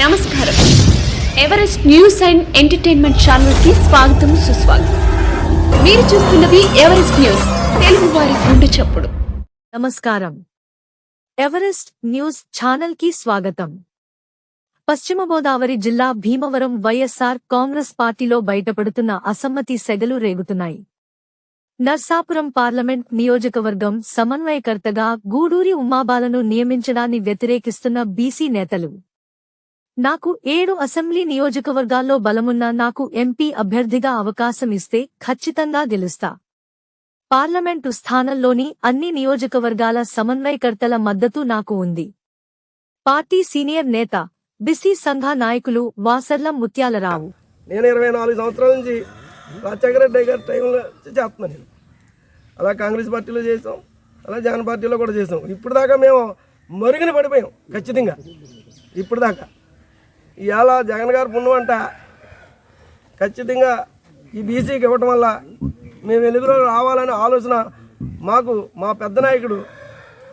నమస్కారం. Everest news and entertainment ఛానల్కి స్వాగతం సుస్వాగతం. మీరు చూస్తున్నది ఎవరెస్ట్ న్యూస్ తెలుగు వారి గుండె చప్పుడు. నమస్కారం. ఎవరెస్ట్ న్యూస్ ఛానల్కి స్వాగతం. పశ్చిమ గోదావరి జిల్లా భీమవరం వైఎస్ఆర్ కాంగ్రెస్ పార్టీలో బయటపడుతున్న అసమ్మతి సెగలు రేగుతున్నాయి. నర్సాపురం పార్లమెంట్ నియోజకవర్గం సమన్వయకర్తగా గూడూరి ఉమాబాలను నియమించడాన్ని వ్యతిరేకిస్తున్న బీసీ నేతలు. నాకు ఏడు అసెంబ్లీ నియోజకవర్గాల్లో బలమున్న నాకు ఎంపీ అభ్యర్థిగా అవకాశం ఇస్తే ఖచ్చితంగా గెలుస్తా. పార్లమెంటు స్థానంలోని అన్ని నియోజకవర్గాల సమన్వయకర్తల మద్దతు నాకు ఉంది. పార్టీ సీనియర్ నేత బిసి సంఘ నాయకులు వాసర్ల ముత్యాలరావు. నేను ఇరవై నాలుగు సంవత్సరాల నుంచి రాజశేఖర రెడ్డి గారి టైంలో చేస్తున్నాను నేను. అలా కాంగ్రెస్ పార్టీలో చేసాం అలా జగన్ పార్టీలో కూడా చేసాం. ఇప్పుడు దాకా మేము మరుగున పడిపోయాం ఖచ్చితంగా. ఇప్పుడు దాకా. ఇవాళ జగన్ గారు పుణ్యమంట ఖచ్చితంగా ఈ బీసీకి ఇవ్వటం వల్ల మేము వెలుగులో రావాలనే ఆలోచన మాకు మా పెద్ద నాయకుడు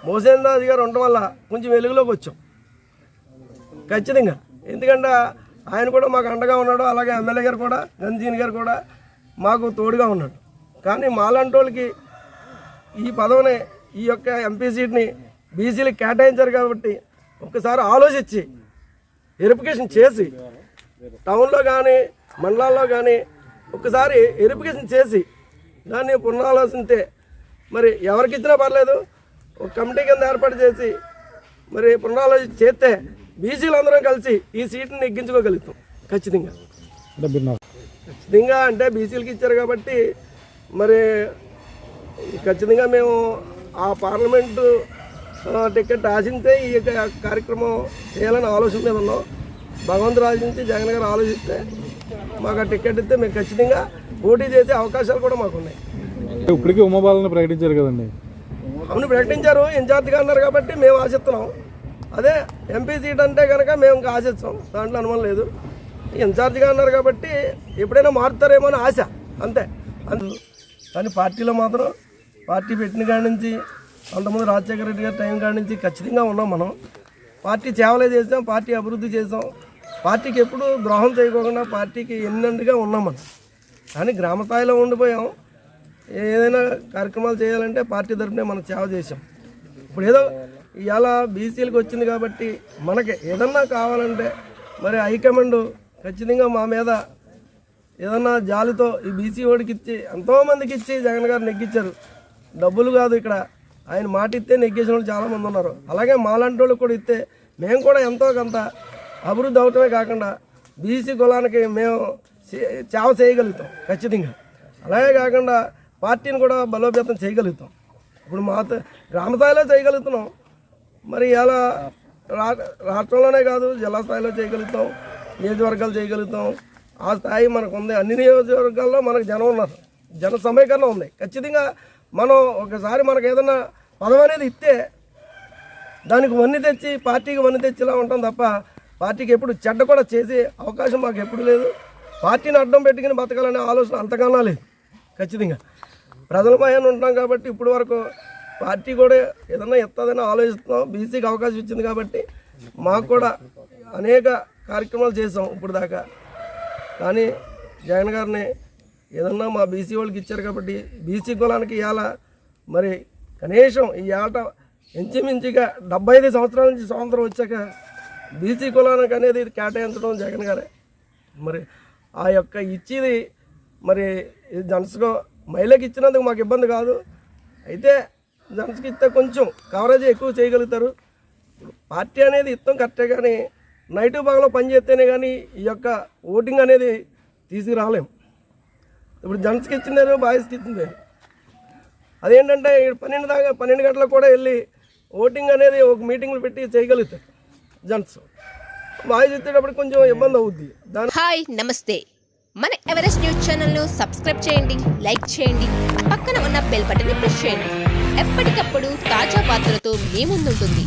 మోసేంద్రరాజు గారు ఉండటం వల్ల కొంచెం వెలుగులోకి వచ్చాం. ఖచ్చితంగా. ఎందుకంటే ఆయన కూడా మాకు అండగా ఉన్నాడు అలాగే ఎమ్మెల్యే గారు కూడా గంజీని గారు కూడా మాకు తోడుగా ఉన్నాడు. కానీ మాలాంటి వాళ్ళకి ఈ పదవిని ఈ యొక్క ఎంపీ సీట్ని బీసీలకు కేటాయించారు కాబట్టి ఒకసారి ఆలోచించి వెరిఫికేషన్ చేసి టౌన్లో కానీ మండలాల్లో కానీ ఒకసారి వెరిఫికేషన్ చేసి దాన్ని పునరాలోచిస్తే మరి ఎవరికి ఇచ్చినా పర్లేదు. ఒక కమిటీ కింద ఏర్పాటు చేసి మరి పునరాలోచన చేస్తే బీసీలు అందరం కలిసి ఈ సీట్ని నెగ్గించుకోగలుగుతాం ఖచ్చితంగా. ఖచ్చితంగా అంటే బీసీలకు ఇచ్చారు కాబట్టి మరి ఖచ్చితంగా మేము ఆ పార్లమెంటు టికెట్ ఆశించే ఈ యొక్క కార్యక్రమం చేయాలని ఆలోచన మీద ఉన్నాం. భగవంతుడు ఆశించి జగన్ గారు ఆలోచిస్తే మాకు ఆ టికెట్ ఇస్తే మేము ఖచ్చితంగా పోటీ చేసే అవకాశాలు కూడా మాకు ఉన్నాయి. ఇప్పటికీ ఉమాబాలను ప్రకటించారు కదండి. అవును ప్రకటించారు. ఇన్ఛార్జ్గా అన్నారు కాబట్టి మేము ఆశిస్తున్నాం. అదే ఎంపీ సీట్ అంటే కనుక మేము ఇంకా ఆశిస్తాం. దాంట్లో అనుమానం లేదు. ఇన్ఛార్జ్గా అన్నారు కాబట్టి ఎప్పుడైనా మారుతారేమో అని ఆశ. అంతే. అందు కానీ పార్టీలో మాత్రం పార్టీ పెట్టిన కాడి నుంచి అంతకుముందు రాజశేఖర రెడ్డి గారి టైం కాడి నుంచి ఖచ్చితంగా ఉన్నాం మనం. పార్టీ సేవలే చేసాం పార్టీ అభివృద్ధి చేసాం. పార్టీకి ఎప్పుడు ద్రోహం చేయకోకుండా పార్టీకి ఎన్నండుగా ఉన్నాం మనం. కానీ గ్రామ స్థాయిలో ఉండిపోయాం. ఏదైనా కార్యక్రమాలు చేయాలంటే పార్టీ తరఫునే మనం సేవ చేసాం ఇప్పుడు ఏదో ఇవాళ బీసీలకు వచ్చింది కాబట్టి మనకి ఏదన్నా కావాలంటే మరి హైకమాండ్ ఖచ్చితంగా మా మీద ఏదన్నా జాలితో ఈ బీసీ ఓడికి ఇచ్చి ఎంతోమందికి ఇచ్చి జగన్ గారు నెగ్గించారు. డబ్బులు కాదు ఇక్కడ. ఆయన మాట ఇస్తే నెగ్గేసిన వాళ్ళు చాలామంది ఉన్నారు. అలాగే మాలాంటి వాళ్ళు కూడా ఇస్తే మేము కూడా ఎంతో కొంత అభివృద్ధి అవటమే కాకుండా బీసీ కులానికి మేము చే- సేవ చేయగలుగుతాం ఖచ్చితంగా. అలాగే కాకుండా పార్టీని కూడా బలోపేతం చేయగలుగుతాం. ఇప్పుడు మా గ్రామ స్థాయిలో చేయగలుగుతున్నాం. మరి ఇలా రా రాష్ట్రంలోనే కాదు జిల్లా స్థాయిలో చేయగలుగుతాం నియోజకవర్గాలు చేయగలుగుతాం. ఆ స్థాయి మనకు ఉంది అన్ని నియోజకవర్గాల్లో మనకు జనం ఉన్నారు. జన సమీకరణ ఉంది. ఖచ్చితంగా మనం ఒకసారి మనకు ఏదైనా పదం అనేది ఇస్తే దానికి వన్ని తెచ్చి పార్టీకి వన్ని తెచ్చేలా ఉంటాం తప్ప పార్టీకి ఎప్పుడు చెడ్డ కూడా చేసే అవకాశం మాకు ఎప్పుడు లేదు. పార్టీని అడ్డం పెట్టుకుని బతకాలనే ఆలోచన అంతకన్నా లేదు. ఖచ్చితంగా. ప్రజల భయాన్ని ఉంటాం కాబట్టి ఇప్పుడు వరకు పార్టీ కూడా ఏదన్నా ఎత్తదని ఆలోచిస్తున్నాం. బీసీకి అవకాశం ఇచ్చింది కాబట్టి మాకు కూడా అనేక కార్యక్రమాలు చేసాం ఇప్పుడు దాకా కానీ జగన్ గారిని ఏదన్నా మా బీసీ వాళ్ళకి ఇచ్చారు కాబట్టి బీసీ కులానికి ఇవాళ మరి కనీసం ఈ ఆట ఇంచుమించుగా డెబ్బై ఐదు సంవత్సరాల నుంచి స్వాతంత్రం వచ్చాక బీసీ కులానికి అనేది కేటాయించడం జగన్ గారే. మరి ఆ యొక్క ఇచ్చేది మరి జనస్కో మహిళకి ఇచ్చినందుకు మాకు ఇబ్బంది కాదు. అయితే జనస్కి ఇస్తే కొంచెం కవరేజ్ ఎక్కువ చేయగలుగుతారు. పార్టీ అనేది ఇస్తాం కరెక్టే కానీ నైటు భాగంలో పనిచేస్తేనే కానీ ఈ యొక్క ఓటింగ్ అనేది తీసుకురాలేం. ఇప్పుడు జెంట్స్కి ఇచ్చినారు బాయ్స్కి ఇచ్చింది అదేంటంటే పన్నెండు దాకా పన్నెండు గంటలకు కూడా వెళ్ళి ఓటింగ్ అనేది ఒక మీటింగ్లు పెట్టి చేయగలుగుతారు జెంట్స్ బాయ్స్ ఇచ్చేటప్పుడు కొంచెం ఇబ్బంది అవుద్ది. హాయ్ నమస్తే. మన ఎవరెస్ట్ న్యూస్ ఛానల్ను సబ్స్క్రైబ్ చేయండి లైక్ చేయండి పక్కన ఉన్న బెల్ బటన్ని ప్రెస్ చేయండి. ఎప్పటికప్పుడు తాజా వార్తలతో మీ ముందుంటుంది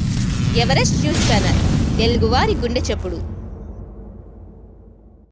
ఎవరెస్ట్ న్యూస్ ఛానల్ తెలుగువారి గుండె చెప్పుడు.